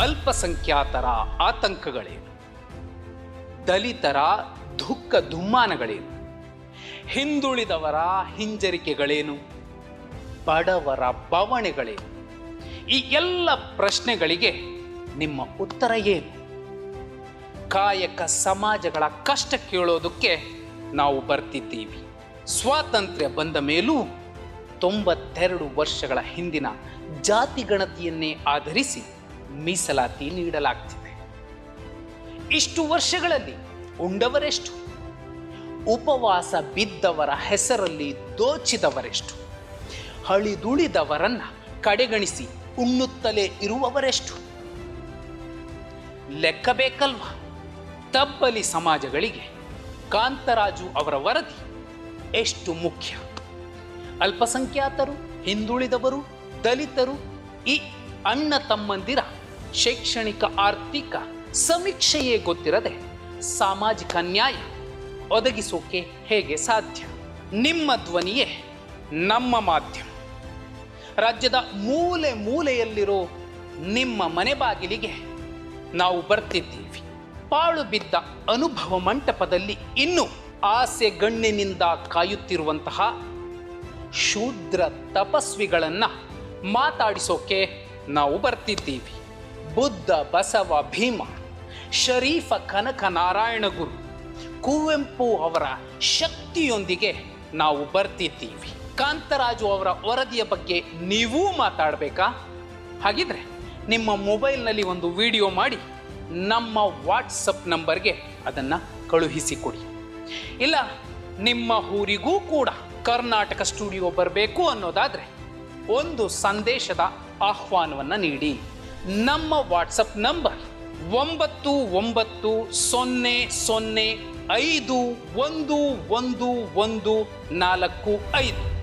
ಅಲ್ಪಸಂಖ್ಯಾತರ ಆತಂಕಗಳೇನು? ದಲಿತರ ದುಃಖ ದುಮ್ಮಾನಗಳೇನು? ಹಿಂದುಳಿದವರ ಹಿಂಜರಿಕೆಗಳೇನು? ಬಡವರ ಬವಣೆಗಳೇನು? ಈ ಎಲ್ಲ ಪ್ರಶ್ನೆಗಳಿಗೆ ನಿಮ್ಮ ಉತ್ತರ ಏನು? ಕಾಯಕ ಸಮಾಜಗಳ ಕಷ್ಟ ಕೇಳೋದಕ್ಕೆ ನಾವು ಬರ್ತಿದ್ದೀವಿ. ಸ್ವಾತಂತ್ರ್ಯ ಬಂದ ಮೇಲೂ ತೊಂಬತ್ತೆರಡು ವರ್ಷಗಳ ಹಿಂದಿನ ಜಾತಿ ಗಣತಿಯನ್ನೇ ಆಧರಿಸಿ ಮೀಸಲಾತಿ ನೀಡಲಾಗ್ತಿದೆ. ಇಷ್ಟು ವರ್ಷಗಳಲ್ಲಿ ಉಂಡವರೆಷ್ಟು? ಉಪವಾಸ ಬಿದ್ದವರ ಹೆಸರಲ್ಲಿ ದೋಚಿದವರೆಷ್ಟು? ಹಳಿದುಳಿದವರನ್ನ ಕಡೆಗಣಿಸಿ ಉಣ್ಣುತ್ತಲೇ ಇರುವವರೆಷ್ಟು? ಲೆಕ್ಕ ಬೇಕಲ್ವಾ? ತಬ್ಬಲಿ ಸಮಾಜಗಳಿಗೆ ಕಾಂತರಾಜು ಅವರ ವರದಿ ಎಷ್ಟು ಮುಖ್ಯ? ಅಲ್ಪಸಂಖ್ಯಾತರು, ಹಿಂದುಳಿದವರು, ದಲಿತರು, ಈ ಅಣ್ಣ ತಮ್ಮಂದಿರ ಶೈಕ್ಷಣಿಕ ಆರ್ಥಿಕ ಸಮೀಕ್ಷೆಯೇ ಗೊತ್ತಿರದೆ ಸಾಮಾಜಿಕ ನ್ಯಾಯ ಒದಗಿಸೋಕೆ ಹೇಗೆ ಸಾಧ್ಯ? ನಿಮ್ಮ ಧ್ವನಿಯೇ ನಮ್ಮ ಮಾಧ್ಯಮ. ರಾಜ್ಯದ ಮೂಲೆ ಮೂಲೆಯಲ್ಲಿರೋ ನಿಮ್ಮ ಮನೆ ಬಾಗಿಲಿಗೆ ನಾವು ಬರ್ತಿದ್ದೀವಿ. ಪಾಳು ಬಿದ್ದ ಅನುಭವ ಮಂಟಪದಲ್ಲಿ ಇನ್ನು ಆಸೆ ಗಣ್ಣಿನಿಂದ ಕಾಯುತ್ತಿರುವಂತಹ ಶೂದ್ರ ತಪಸ್ವಿಗಳನ್ನು ಮಾತಾಡಿಸೋಕೆ ನಾವು ಬರ್ತಿದ್ದೀವಿ. ಬುದ್ಧ, ಬಸವ, ಭೀಮ, ಶರೀಫ, ಕನಕ, ನಾರಾಯಣ ಗುರು, ಕುವೆಂಪು ಅವರ ಶಕ್ತಿಯೊಂದಿಗೆ ನಾವು ಬರ್ತಿದ್ದೀವಿ. ಕಾಂತರಾಜು ಅವರ ವರದಿಯ ಬಗ್ಗೆ ನೀವೂ ಮಾತಾಡಬೇಕಾ? ಹಾಗಿದ್ರೆ ನಿಮ್ಮ ಮೊಬೈಲ್ನಲ್ಲಿ ಒಂದು ವಿಡಿಯೋ ಮಾಡಿ, ನಮ್ಮ ವಾಟ್ಸಪ್ ನಂಬರ್ಗೆ ಅದನ್ನು ಕಳುಹಿಸಿಕೊಡಿ. ಇಲ್ಲ, ನಿಮ್ಮ ಊರಿಗೂ ಕೂಡ ಕರ್ನಾಟಕ ಸ್ಟುಡಿಯೋ ಬರಬೇಕು ಅನ್ನೋದಾದರೆ ಒಂದು ಸಂದೇಶದ ಆಹ್ವಾನವನ್ನು ನೀಡಿ. ನಮ್ಮ ವಾಟ್ಸಪ್ ನಂಬರ್ ಒಂಬತ್ತು ಒಂಬತ್ತು ಸೊನ್ನೆ ಸೊನ್ನೆ ಐದು ಒಂದು ಒಂದು ಒಂದು ನಾಲ್ಕು ಐದು.